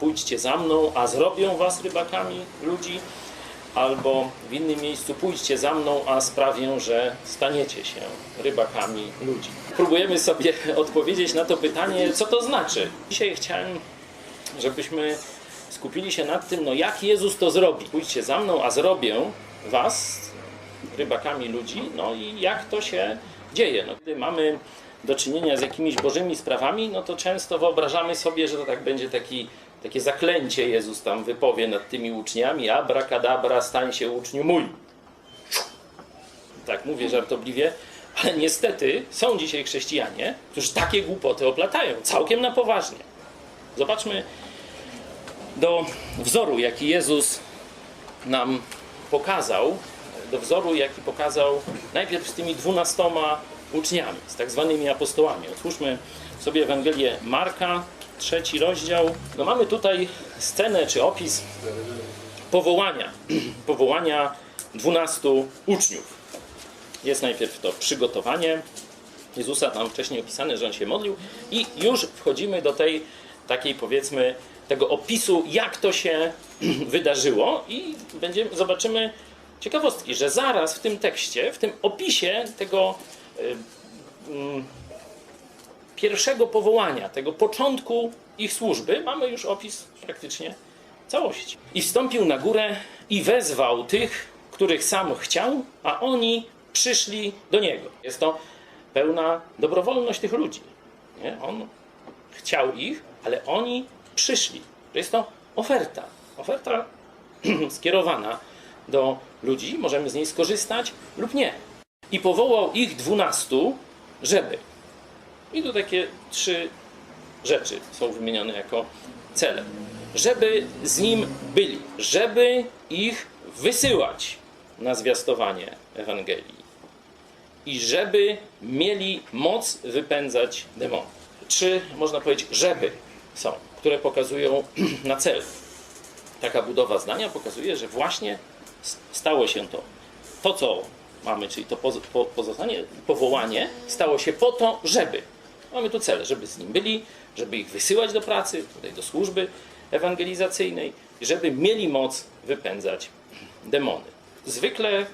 pójdźcie za mną, a zrobią was rybakami ludzi, albo w innym miejscu pójdźcie za mną, a sprawię, że staniecie się rybakami ludzi. Próbujemy sobie odpowiedzieć na to pytanie, co to znaczy. Dzisiaj chciałem, żebyśmy skupili się nad tym, no jak Jezus to zrobi. Pójdźcie za mną, a zrobię was rybakami ludzi, no i jak to się dzieje. No, gdy mamy do czynienia z jakimiś bożymi sprawami, no to często wyobrażamy sobie, że to tak będzie taki, takie zaklęcie Jezus tam wypowie nad tymi uczniami, abracadabra, stań się uczniu mój. Tak mówię żartobliwie, ale niestety są dzisiaj chrześcijanie, którzy takie głupoty oplatają, całkiem na poważnie. Zobaczmy do wzoru, jaki Jezus nam pokazał, do wzoru, jaki pokazał najpierw z tymi dwunastoma uczniami, z tak zwanymi apostołami. Otwórzmy sobie Ewangelię Marka, trzeci rozdział. No mamy tutaj scenę czy opis powołania, powołania dwunastu uczniów. Jest najpierw to przygotowanie Jezusa, tam wcześniej opisane, że On się modlił i już wchodzimy do tej takiej powiedzmy tego opisu, jak to się wydarzyło i będziemy, zobaczymy ciekawostki, że zaraz w tym tekście, w tym opisie tego y, mm, pierwszego powołania, tego początku ich służby, mamy już opis praktycznie całości. I wstąpił na górę i wezwał tych, których sam chciał, a oni przyszli do niego. Jest to pełna dobrowolność tych ludzi. Nie? On chciał ich, ale oni przyszli. To jest to oferta. Oferta skierowana do ludzi, możemy z niej skorzystać lub nie. I powołał ich dwunastu, żeby. I tu takie trzy rzeczy są wymienione jako cele. Żeby z nim byli, żeby ich wysyłać na zwiastowanie Ewangelii i żeby mieli moc wypędzać demony. Trzy, można powiedzieć, żeby są, które pokazują na cel. Taka budowa zdania pokazuje, że właśnie stało się to. To, co mamy, czyli to poz- po- pozostanie, powołanie, stało się po to, żeby. Mamy tu cele, żeby z nim byli, żeby ich wysyłać do pracy, tutaj do służby ewangelizacyjnej, żeby mieli moc wypędzać demony. Zwykle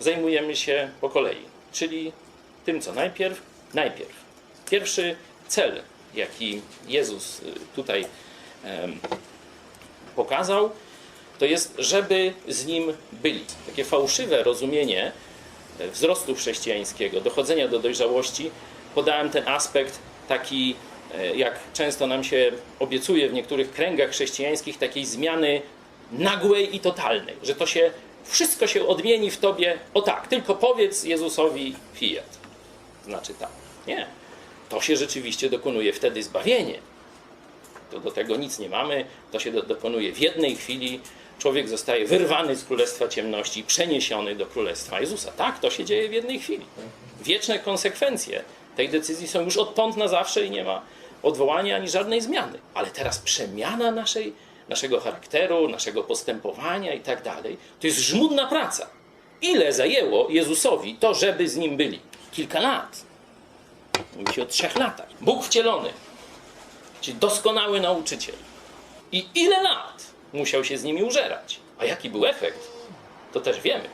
zajmujemy się po kolei, czyli tym, co najpierw, najpierw. Pierwszy cel, jaki Jezus y, tutaj pokazał, to jest, żeby z nim byli. Takie fałszywe rozumienie e, wzrostu chrześcijańskiego, dochodzenia do dojrzałości, podałem ten aspekt taki, e, jak często nam się obiecuje w niektórych kręgach chrześcijańskich, takiej zmiany nagłej i totalnej, że to się, wszystko się odmieni w tobie, o tak, tylko powiedz Jezusowi fiat. Znaczy tak. Nie. To się rzeczywiście dokonuje wtedy zbawienie. To do tego nic nie mamy. To się do, dokonuje w jednej chwili. Człowiek zostaje wyrwany z królestwa ciemności, przeniesiony do królestwa Jezusa. Tak, to się dzieje w jednej chwili. Wieczne konsekwencje tej decyzji są już odtąd na zawsze i nie ma odwołania ani żadnej zmiany. Ale teraz przemiana naszej, naszego charakteru, naszego postępowania i tak dalej, to jest żmudna praca. Ile zajęło Jezusowi to, żeby z nim byli? Kilka lat. Mówi się o trzech latach. Bóg wcielony, czyli doskonały nauczyciel. I ile lat musiał się z nimi użerać? A jaki był efekt? To też wiemy.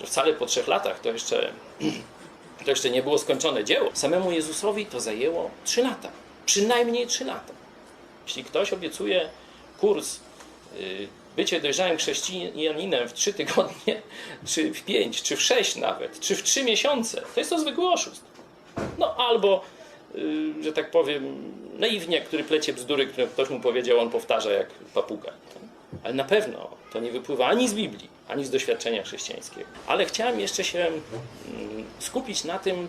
Że wcale po trzech latach to jeszcze, to jeszcze nie było skończone dzieło. Samemu Jezusowi to zajęło trzy lata. Przynajmniej trzy lata. Jeśli ktoś obiecuje kurs y, bycie dojrzałym chrześcijaninem w trzy tygodnie, czy w pięć, czy w sześć nawet, czy w trzy miesiące, to jest to zwykły oszust. No albo, y, że tak powiem, naiwniak, który plecie bzdury, które ktoś mu powiedział, on powtarza jak papuga. Ale na pewno to nie wypływa ani z Biblii, ani z doświadczenia chrześcijańskiego. Ale chciałem jeszcze się mm, skupić na tym,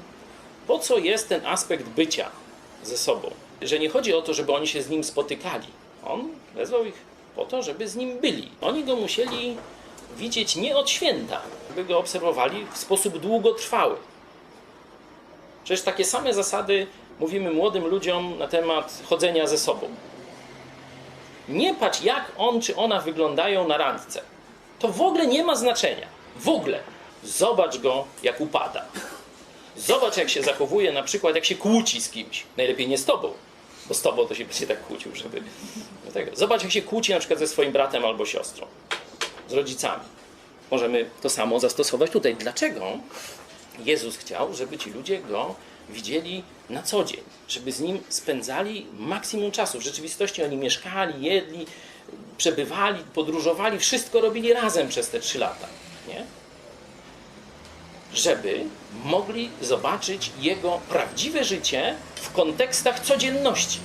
po co jest ten aspekt bycia ze sobą. Że nie chodzi o to, żeby oni się z nim spotykali. On wezwał ich po to, żeby z nim byli. Oni go musieli widzieć nie od święta, żeby go obserwowali w sposób długotrwały. Przecież takie same zasady mówimy młodym ludziom na temat chodzenia ze sobą. Nie patrz, jak on czy ona wyglądają na randce. To w ogóle nie ma znaczenia. W ogóle. Zobacz go, jak upada. Zobacz, jak się zachowuje, na przykład, jak się kłóci z kimś. Najlepiej nie z tobą, bo z tobą to się będzie tak kłócił, żeby. Zobacz, jak się kłóci na przykład ze swoim bratem albo siostrą, z rodzicami. Możemy to samo zastosować tutaj. Dlaczego Jezus chciał, żeby ci ludzie go widzieli na co dzień, żeby z nim spędzali maksimum czasu. W rzeczywistości oni mieszkali, jedli, przebywali, podróżowali, wszystko robili razem przez te trzy lata. Nie? Żeby mogli zobaczyć jego prawdziwe życie w kontekstach codzienności.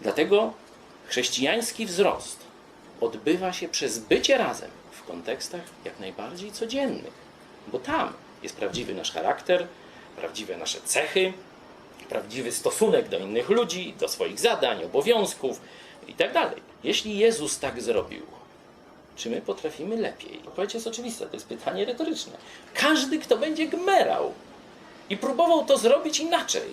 Dlatego chrześcijański wzrost odbywa się przez bycie razem w kontekstach jak najbardziej codziennych, bo tam jest prawdziwy nasz charakter, prawdziwe nasze cechy, prawdziwy stosunek do innych ludzi, do swoich zadań, obowiązków itd. Jeśli Jezus tak zrobił, czy my potrafimy lepiej? Odpowiedź jest oczywista, to jest pytanie retoryczne. Każdy, kto będzie gmerał i próbował to zrobić inaczej,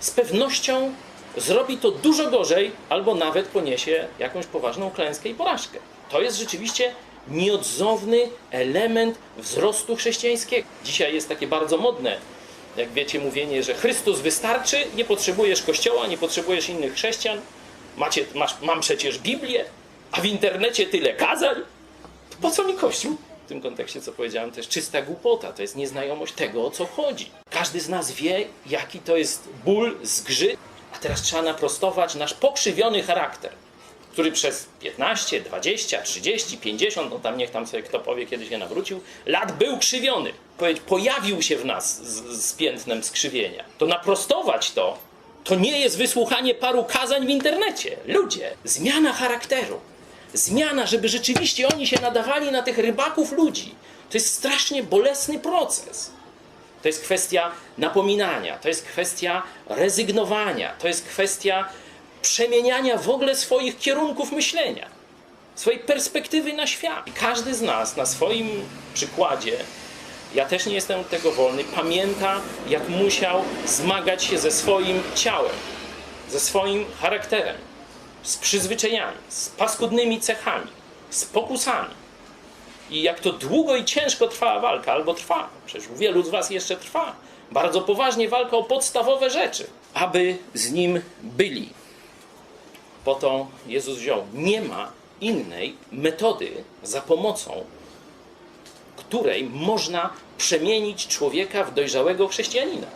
z pewnością zrobi to dużo gorzej, albo nawet poniesie jakąś poważną klęskę i porażkę. To jest rzeczywiście nieodzowny element wzrostu chrześcijańskiego. Dzisiaj jest takie bardzo modne, jak wiecie, mówienie, że Chrystus wystarczy, nie potrzebujesz kościoła, nie potrzebujesz innych chrześcijan, Macie, masz, mam przecież Biblię, a w internecie tyle kazań. To po co mi kościół? W tym kontekście, co powiedziałem, to jest czysta głupota, to jest nieznajomość tego, o co chodzi. Każdy z nas wie, jaki to jest ból, zgrzyt, a teraz trzeba naprostować nasz pokrzywiony charakter, który przez 15, 20, 30, 50, no tam niech tam sobie kto powie, kiedy się nawrócił, lat był krzywiony. Pojawił się w nas z, z piętnem skrzywienia. To naprostować to, to nie jest wysłuchanie paru kazań w internecie. Ludzie, zmiana charakteru. Zmiana, żeby rzeczywiście oni się nadawali na tych rybaków ludzi. To jest strasznie bolesny proces. To jest kwestia napominania, to jest kwestia rezygnowania, to jest kwestia przemieniania w ogóle swoich kierunków myślenia, swojej perspektywy na świat. I każdy z nas na swoim przykładzie, ja też nie jestem od tego wolny, pamięta, jak musiał zmagać się ze swoim ciałem, ze swoim charakterem, z przyzwyczajeniami, z paskudnymi cechami, z pokusami. I jak to długo i ciężko trwała walka, albo trwa, przecież u wielu z Was jeszcze trwa, bardzo poważnie walka o podstawowe rzeczy, aby z Nim byli. Po to Jezus wziął. Nie ma innej metody, za pomocą której można przemienić człowieka w dojrzałego chrześcijanina.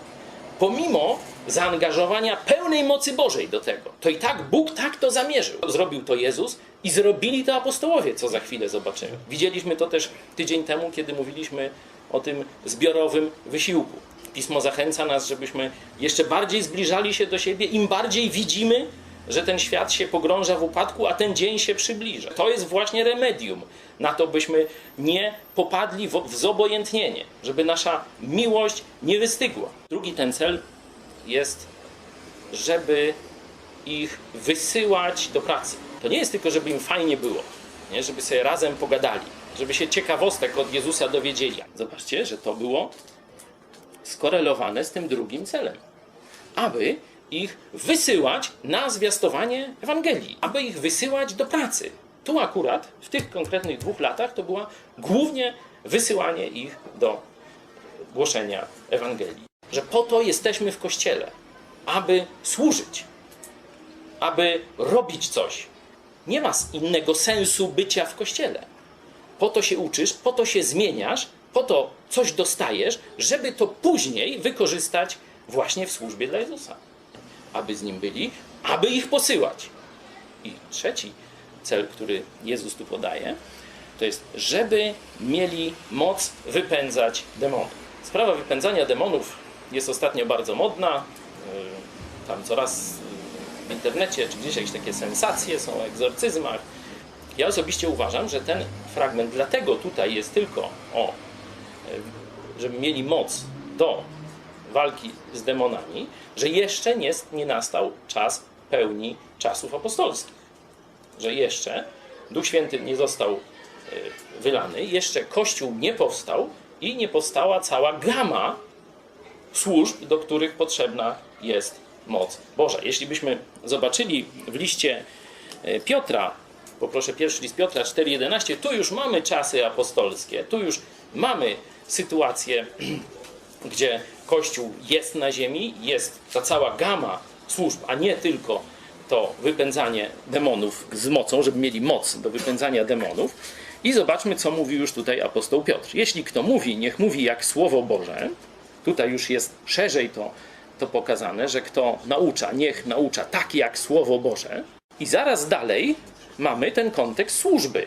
Pomimo zaangażowania pełnej mocy Bożej do tego, to i tak Bóg tak to zamierzył. Zrobił to Jezus i zrobili to apostołowie, co za chwilę zobaczymy. Widzieliśmy to też tydzień temu, kiedy mówiliśmy o tym zbiorowym wysiłku. Pismo zachęca nas, żebyśmy jeszcze bardziej zbliżali się do siebie, im bardziej widzimy, że ten świat się pogrąża w upadku, a ten dzień się przybliża. To jest właśnie remedium na to, byśmy nie popadli w, zobojętnienie, żeby nasza miłość nie wystygła. Drugi ten cel jest, żeby ich wysyłać do pracy. To nie jest tylko, żeby im fajnie było, nie? żeby sobie razem pogadali, żeby się ciekawostek od Jezusa dowiedzieli. Zobaczcie, że to było skorelowane z tym drugim celem. Aby ich wysyłać na zwiastowanie Ewangelii, aby ich wysyłać do pracy. Tu akurat, w tych konkretnych dwóch latach, to była głównie wysyłanie ich do głoszenia Ewangelii. Że po to jesteśmy w kościele, aby służyć, aby robić coś. Nie ma innego sensu bycia w kościele. Po to się uczysz, po to się zmieniasz, po to coś dostajesz, żeby to później wykorzystać właśnie w służbie dla Jezusa. Aby z nim byli, aby ich posyłać. I trzeci cel, który Jezus tu podaje, to jest, żeby mieli moc wypędzać demonów. Sprawa wypędzania demonów jest ostatnio bardzo modna. Yy, Tam coraz w internecie czy gdzieś jakieś takie sensacje są o egzorcyzmach. Ja osobiście uważam, że ten fragment dlatego tutaj jest tylko o, yy, żeby mieli moc do walki z demonami, że jeszcze nie, nie nastał czas pełni czasów apostolskich. Że jeszcze Duch Święty nie został y, wylany, jeszcze Kościół nie powstał i nie powstała cała gama służb, do których potrzebna jest moc Boża. Jeśli byśmy zobaczyli w liście y, Piotra, poproszę pierwszy list Piotra 4,11, tu już mamy czasy apostolskie, tu już mamy sytuację, gdzie Kościół jest na ziemi, jest ta cała gama służb, a nie tylko to wypędzanie demonów z mocą, żeby mieli moc do wypędzania demonów. I zobaczmy, co mówi już tutaj apostoł Piotr. Jeśli kto mówi, niech mówi jak Słowo Boże. Tutaj już jest szerzej to, to pokazane, że kto naucza, niech naucza tak jak Słowo Boże. I zaraz dalej mamy ten kontekst służby.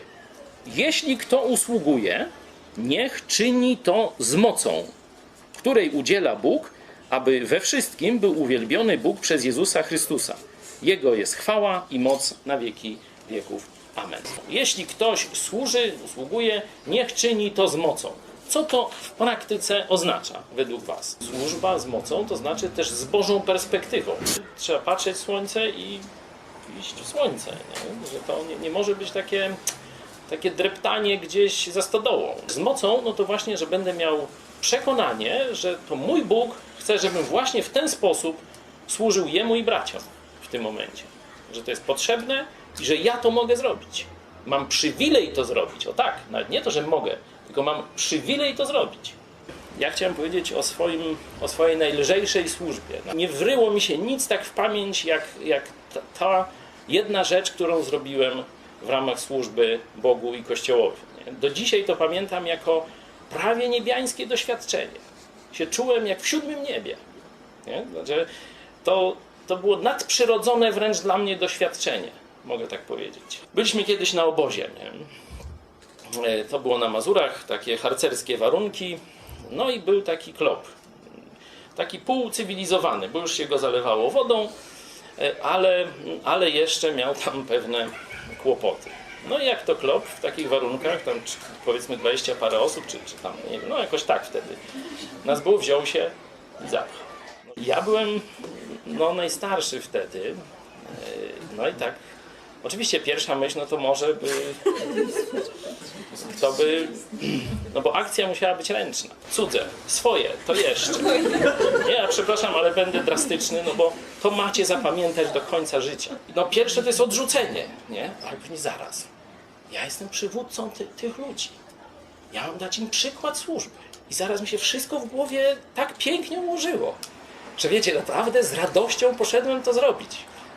Jeśli kto usługuje, niech czyni to z mocą, której udziela Bóg, aby we wszystkim był uwielbiony Bóg przez Jezusa Chrystusa. Jego jest chwała i moc na wieki wieków. Amen. Jeśli ktoś służy, usługuje, niech czyni to z mocą. Co to w praktyce oznacza według Was? Służba z mocą to znaczy też z Bożą perspektywą. Trzeba patrzeć w słońce i iść w słońce. Nie? Że to nie, nie może być takie, takie dreptanie gdzieś za stodołą. Z mocą, no to właśnie, że będę miał przekonanie, że to mój Bóg chce, żebym właśnie w ten sposób służył Jemu i braciom w tym momencie. Że to jest potrzebne i że ja to mogę zrobić. Mam przywilej to zrobić. O tak, nawet nie to, że mogę, tylko mam przywilej to zrobić. Ja chciałem powiedzieć o, swoim, o swojej najlżejszej służbie. Nie wryło mi się nic tak w pamięć, jak, jak ta, ta jedna rzecz, którą zrobiłem w ramach służby Bogu i Kościołowi. Do dzisiaj to pamiętam jako prawie niebiańskie doświadczenie. Się czułem jak w siódmym niebie. Nie? Znaczy, to, to było nadprzyrodzone wręcz dla mnie doświadczenie, mogę tak powiedzieć. Byliśmy kiedyś na obozie. Nie? E, To było na Mazurach, takie harcerskie warunki. No i był taki klop. Taki półcywilizowany, bo już się go zalewało wodą, e, ale, ale jeszcze miał tam pewne kłopoty. No i jak to klop w takich warunkach, tam powiedzmy 20 parę osób, czy, czy tam, nie wiem, no jakoś tak wtedy. Nas było, wziął się i zapchał. Ja byłem no, najstarszy wtedy. e, No i tak. Oczywiście pierwsza myśl, no to może by kto by. No bo akcja musiała być ręczna. Cudze, swoje, to jeszcze. Nie, ja przepraszam, ale będę drastyczny, no bo to macie zapamiętać do końca życia. No pierwsze to jest odrzucenie, nie? Ale później zaraz. Ja jestem przywódcą ty, tych ludzi. Ja mam dać im przykład służby. I zaraz mi się wszystko w głowie tak pięknie ułożyło, że wiecie, naprawdę z radością poszedłem to zrobić.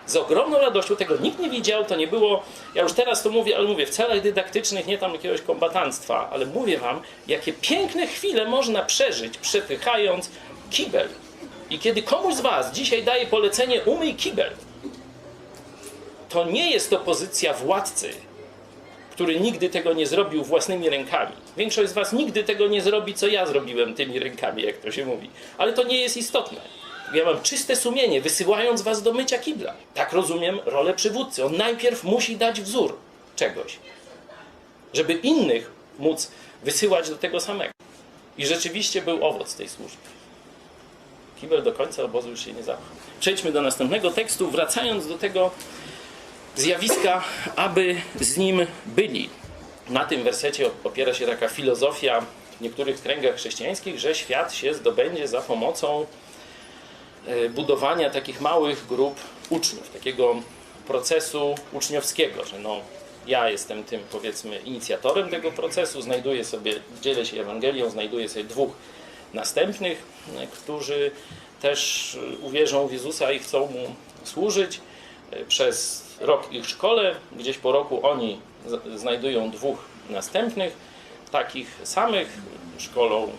Z ogromną radością, tego nikt nie widział, to nie było, ja już teraz to mówię, ale mówię, w celach dydaktycznych, nie tam jakiegoś kombatanstwa, ale mówię wam, jakie piękne chwile można przeżyć, przepychając kibel. I kiedy komuś z was dzisiaj daje polecenie umyj kibel, to nie jest to pozycja władcy, który nigdy tego nie zrobił własnymi rękami. Większość z Was nigdy tego nie zrobi, co ja zrobiłem tymi rękami, jak to się mówi. Ale to nie jest istotne. Ja mam czyste sumienie, wysyłając Was do mycia kibla. Tak rozumiem rolę przywódcy. On najpierw musi dać wzór czegoś, żeby innych móc wysyłać do tego samego. I rzeczywiście był owoc tej służby. Kibel do końca obozu już się nie zapchał. Przejdźmy do następnego tekstu, wracając do tego zjawiska, aby z nim byli. Na tym wersecie opiera się taka filozofia w niektórych kręgach chrześcijańskich, że świat się zdobędzie za pomocą budowania takich małych grup uczniów, takiego procesu uczniowskiego, że no, ja jestem tym powiedzmy inicjatorem tego procesu, znajduję sobie, dzielę się Ewangelią, znajduję sobie dwóch następnych, e, którzy też e, uwierzą w Jezusa i chcą Mu służyć. E, Przez rok ich szkole, gdzieś po roku oni znajdują dwóch następnych, takich samych, szkolą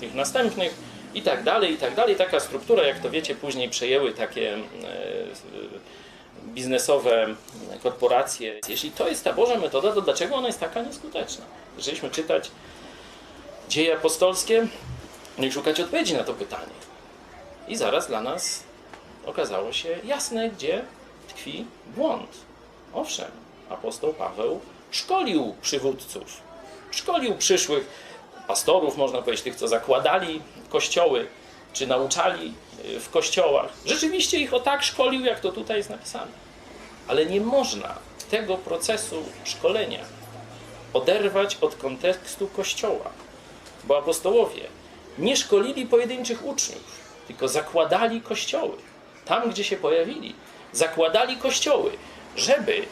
tych następnych i tak dalej, i tak dalej. Taka struktura, jak to wiecie, później przejęły takie e, biznesowe korporacje. Jeśli to jest ta Boża metoda, to dlaczego ona jest taka nieskuteczna? Zaczęliśmy czytać dzieje apostolskie no i szukać odpowiedzi na to pytanie. I zaraz dla nas okazało się jasne, gdzie tkwi błąd. Owszem, apostoł Paweł szkolił przywódców, szkolił przyszłych pastorów, można powiedzieć, tych, co zakładali kościoły, czy nauczali y, w kościołach. Rzeczywiście ich o tak szkolił, jak to tutaj jest napisane. Ale nie można tego procesu szkolenia oderwać od kontekstu kościoła, bo apostołowie nie szkolili pojedynczych uczniów, tylko zakładali kościoły. Tam, gdzie się pojawili, zakładali kościoły, żeby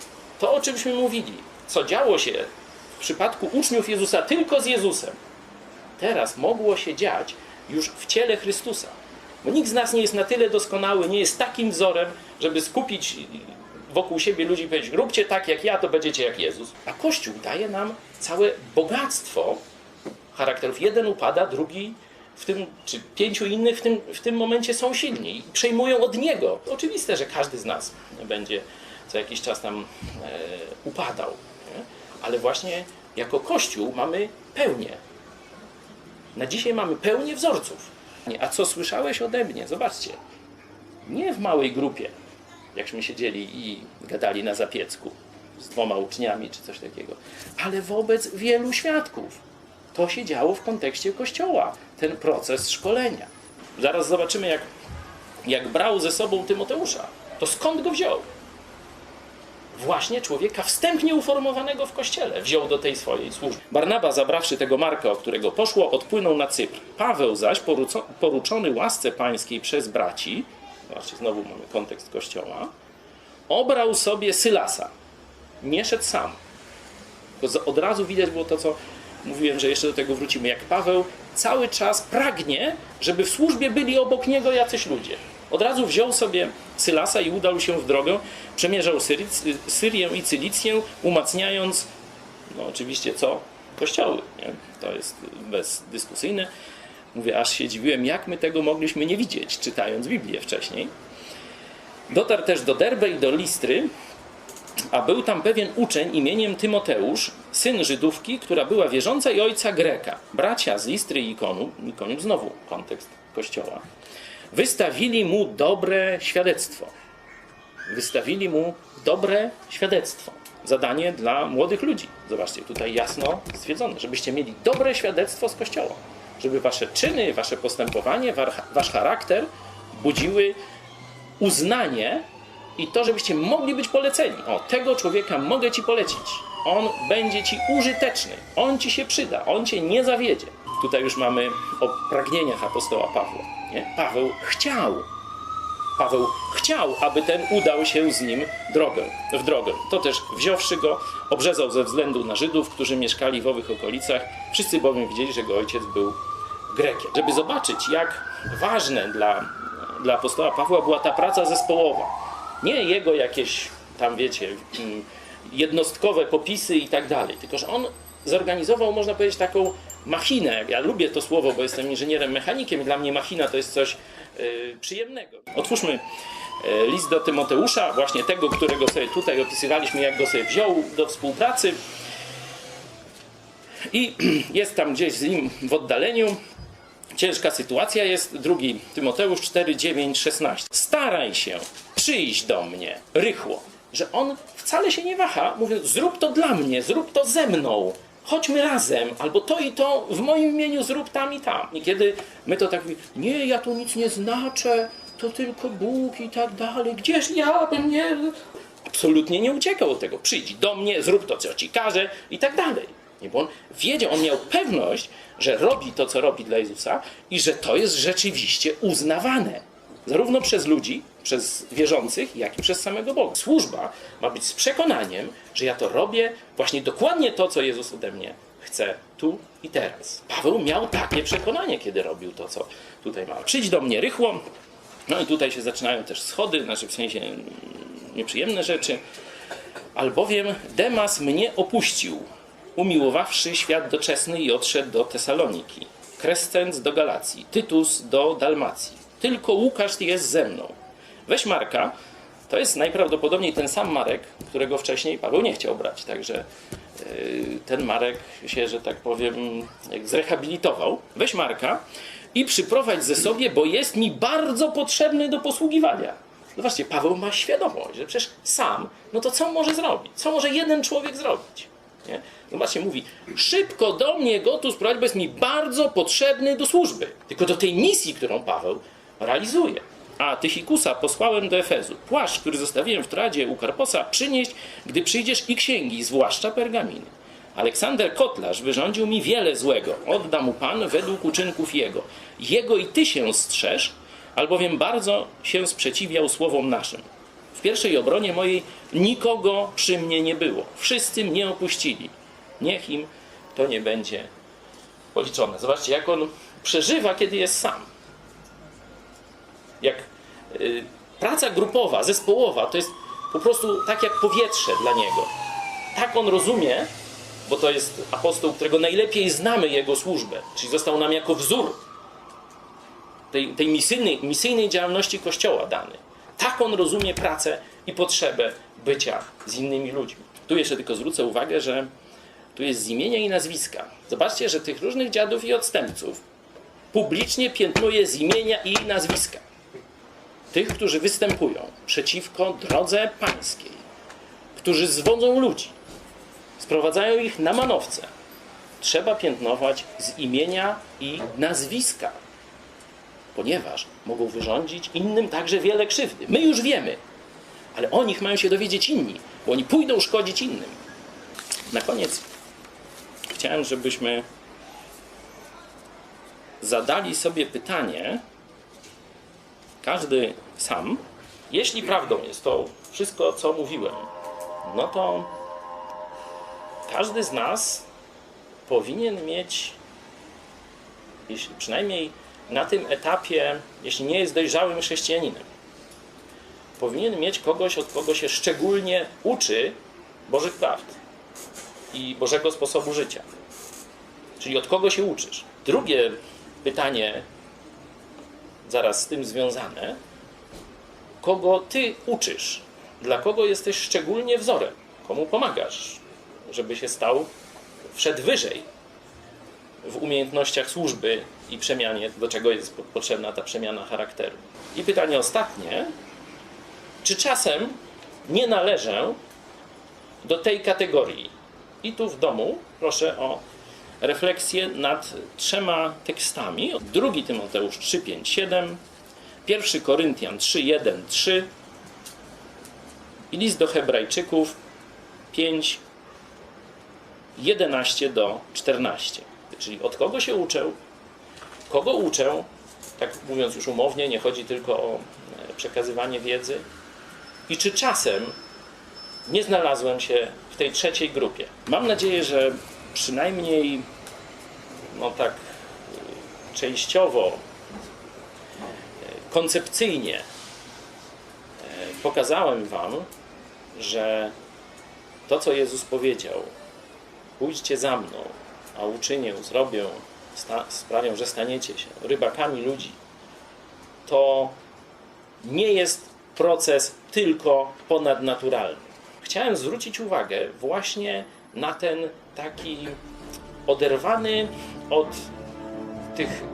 to, o czymśmy mówili, co działo się w przypadku uczniów Jezusa tylko z Jezusem, teraz mogło się dziać już w ciele Chrystusa. Bo nikt z nas nie jest na tyle doskonały, nie jest takim wzorem, żeby skupić wokół siebie ludzi i powiedzieć, róbcie tak jak ja, to będziecie jak Jezus. A Kościół daje nam całe bogactwo charakterów. Jeden upada, drugi w tym, czy pięciu innych w tym, w tym momencie są silni i przejmują od niego. Oczywiste, że każdy z nas będzie co jakiś czas tam e, upadał. Nie? Ale właśnie jako Kościół mamy pełnię. Na dzisiaj mamy pełnię wzorców. A co słyszałeś ode mnie? Zobaczcie. Nie w małej grupie, jakśmy siedzieli i gadali na zapiecku z dwoma uczniami czy coś takiego, ale wobec wielu świadków. To się działo w kontekście Kościoła, ten proces szkolenia. Zaraz zobaczymy, jak, jak brał ze sobą Tymoteusza. To skąd go wziął? Właśnie człowieka wstępnie uformowanego w kościele wziął do tej swojej służby. Barnaba, zabrawszy tego Marka, o którego poszło, odpłynął na Cypr. Paweł zaś, poruczony łasce pańskiej przez braci, zobaczcie, znowu mamy kontekst kościoła, obrał sobie Sylasa. Nie szedł sam. Od razu widać było to, co mówiłem, że jeszcze do tego wrócimy. Jak Paweł cały czas pragnie, żeby w służbie byli obok niego jacyś ludzie. Od razu wziął sobie Sylasa i udał się w drogę, przemierzał Syrię i Cylicję, umacniając, no oczywiście co? Kościoły. Nie? To jest bezdyskusyjne. Mówię, aż się dziwiłem, jak my tego mogliśmy nie widzieć, czytając Biblię wcześniej. Dotarł też do Derbe i do Listry, a był tam pewien uczeń imieniem Tymoteusz, syn Żydówki, która była wierząca i ojca Greka. Bracia z Listry i Ikonu, Ikonium znowu kontekst kościoła, wystawili mu dobre świadectwo. Wystawili mu dobre świadectwo. Zadanie dla młodych ludzi. Zobaczcie, tutaj jasno stwierdzone, żebyście mieli dobre świadectwo z kościoła. Żeby wasze czyny, wasze postępowanie, wasz charakter budziły uznanie i to, żebyście mogli być poleceni. O, tego człowieka mogę ci polecić. On będzie ci użyteczny. On ci się przyda. On cię nie zawiedzie. Tutaj już mamy o pragnieniach apostoła Pawła. Nie? Paweł chciał. Paweł chciał, aby ten udał się z nim drogę, w drogę. To też wziąwszy go, obrzezał ze względu na Żydów, którzy mieszkali w owych okolicach. Wszyscy bowiem widzieli, że jego ojciec był Grekiem. Żeby zobaczyć, jak ważne dla, dla apostoła Pawła była ta praca zespołowa. Nie jego jakieś tam, wiecie, mm, jednostkowe popisy i tak dalej, tylko że on zorganizował, można powiedzieć, taką machinę. Ja lubię to słowo, bo jestem inżynierem mechanikiem dla mnie machina to jest coś yy, przyjemnego. Otwórzmy yy, list do Tymoteusza, właśnie tego, którego sobie tutaj opisywaliśmy, jak go sobie wziął do współpracy. I jest tam gdzieś z nim w oddaleniu. Ciężka sytuacja jest. Drugi Tymoteusz 4, 9, 16. Staraj się przyjść do mnie rychło. Że on wcale się nie waha, mówiąc: Zrób to dla mnie, zrób to ze mną. Chodźmy razem, albo to i to w moim imieniu zrób tam i tam. I kiedy my to tak nie, ja tu nic nie znaczę, to tylko Bóg i tak dalej, gdzież ja bym nie. Absolutnie nie uciekał od tego. Przyjdź do mnie, zrób to, co ci każę i tak dalej. Nie, bo on wiedział, on miał pewność, że robi to, co robi dla Jezusa i że to jest rzeczywiście uznawane. Zarówno przez ludzi, przez wierzących, jak i przez samego Boga. Służba ma być z przekonaniem, że ja to robię właśnie dokładnie to, co Jezus ode mnie chce tu i teraz. Paweł miał takie przekonanie, kiedy robił to, co tutaj ma. Przyjdź do mnie rychło. No i tutaj się zaczynają też schody, znaczy w sensie mm, nieprzyjemne rzeczy. Albowiem Demas mnie opuścił, umiłowawszy świat doczesny i odszedł do Tesaloniki. Krescens do Galacji, Tytus do Dalmacji. Tylko Łukasz jest ze mną. Weź Marka, to jest najprawdopodobniej ten sam Marek, którego wcześniej Paweł nie chciał brać. Także yy, ten Marek się, że tak powiem, zrehabilitował. Weź Marka i przyprowadź ze sobie, bo jest mi bardzo potrzebny do posługiwania. Zobaczcie, Paweł ma świadomość, że przecież sam, no to co może zrobić? Co może jeden człowiek zrobić? Nie? Zobaczcie, mówi, szybko do mnie go tu sprowadź, bo jest mi bardzo potrzebny do służby. Tylko do tej misji, którą Paweł realizuje. A Tychikusa posłałem do Efezu. Płaszcz, który zostawiłem w tradzie u Karposa, przynieść, gdy przyjdziesz i księgi, zwłaszcza pergaminy. Aleksander Kotlarz wyrządził mi wiele złego. Odda mu Pan według uczynków jego. Jego i ty się strzeż, albowiem bardzo się sprzeciwiał słowom naszym. W pierwszej obronie mojej nikogo przy mnie nie było. Wszyscy mnie opuścili. Niech im to nie będzie policzone. Zobaczcie, jak on przeżywa, kiedy jest sam. Jak y, Praca grupowa, zespołowa to jest po prostu tak jak powietrze dla niego. Tak on rozumie, bo to jest apostoł, którego najlepiej znamy jego służbę, czyli został nam jako wzór tej, tej misyjnej, misyjnej działalności Kościoła dany. Tak on rozumie pracę i potrzebę bycia z innymi ludźmi. Tu jeszcze tylko zwrócę uwagę, że tu jest z imienia i nazwiska. Zobaczcie, że tych różnych dziadów i odstępców publicznie piętnuje z imienia i nazwiska. Tych, którzy występują przeciwko drodze pańskiej, którzy zwodzą ludzi, sprowadzają ich na manowce. Trzeba piętnować z imienia i nazwiska ponieważ mogą wyrządzić innym także wiele krzywdy. My już wiemy, ale o nich mają się dowiedzieć inni, bo oni pójdą szkodzić innym. Na koniec chciałem, żebyśmy zadali sobie pytanie, każdy sam, jeśli prawdą jest to wszystko, co mówiłem, no to każdy z nas powinien mieć, jeśli przynajmniej na tym etapie, jeśli nie jest dojrzałym chrześcijaninem, powinien mieć kogoś, od kogo się szczególnie uczy Bożych prawd i Bożego sposobu życia. Czyli od kogo się uczysz. Drugie pytanie, zaraz z tym związane, kogo ty uczysz? Dla kogo jesteś szczególnie wzorem? Komu pomagasz, żeby się stał, wszedł wyżej w umiejętnościach służby i przemianie, do czego jest po- potrzebna ta przemiana charakteru. I pytanie ostatnie, czy czasem nie należę do tej kategorii? I tu w domu proszę o refleksję nad trzema tekstami. Drugi Tymoteusz 3, 5, 7, 1 Koryntian 3, 1, 3 i list do Hebrajczyków 5, 11 do 14. Czyli od kogo się uczę, kogo uczę, tak mówiąc już umownie, nie chodzi tylko o e, przekazywanie wiedzy, i czy czasem nie znalazłem się w tej trzeciej grupie. Mam nadzieję, że przynajmniej no tak częściowo, koncepcyjnie e, pokazałem Wam, że to, co Jezus powiedział, pójdźcie za mną, a uczynię, zrobię, sprawią, że staniecie się rybakami ludzi, to nie jest proces tylko ponadnaturalny. Chciałem zwrócić uwagę właśnie na ten taki oderwany od tych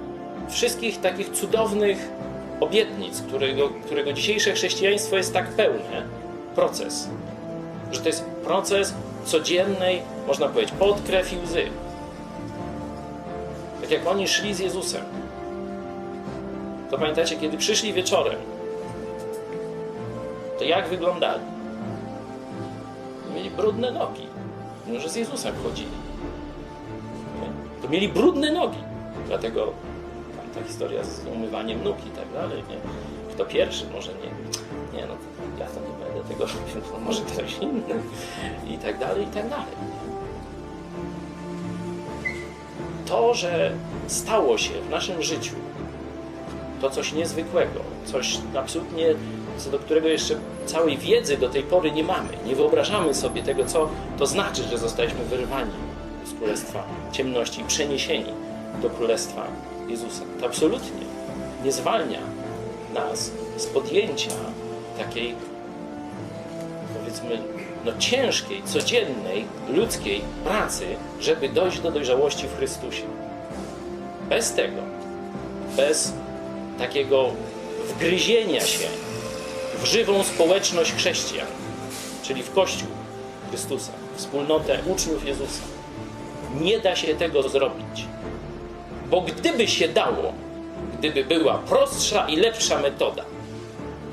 wszystkich takich cudownych obietnic, którego, którego dzisiejsze chrześcijaństwo jest tak pełne, proces. Że to jest proces codziennej, można powiedzieć, pod krew i łzy. Tak jak oni szli z Jezusem. To pamiętacie, kiedy przyszli wieczorem, to jak wyglądali? Mieli brudne nogi, mimo że z Jezusem chodzili. Nie? To mieli brudne nogi, dlatego tam ta historia z umywaniem nóg i tak dalej. Nie? Kto pierwszy, może nie. Nie, no ja to nie będę tego robił, to może ktoś inny i tak dalej, i tak dalej. To, że stało się w naszym życiu to coś niezwykłego, coś absolutnie, co do którego jeszcze całej wiedzy do tej pory nie mamy. Nie wyobrażamy sobie tego, co to znaczy, że zostaliśmy wyrwani z królestwa ciemności i przeniesieni do królestwa Jezusa. To absolutnie nie zwalnia nas z podjęcia takiej, powiedzmy, no ciężkiej, codziennej, ludzkiej pracy, żeby dojść do dojrzałości w Chrystusie. Bez tego, bez takiego wgryzienia się w żywą społeczność chrześcijan, czyli w Kościół Chrystusa, wspólnotę uczniów Jezusa. Nie da się tego zrobić. Bo gdyby się dało, gdyby była prostsza i lepsza metoda,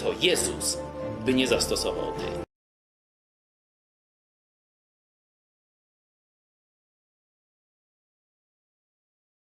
to Jezus by nie zastosował tej.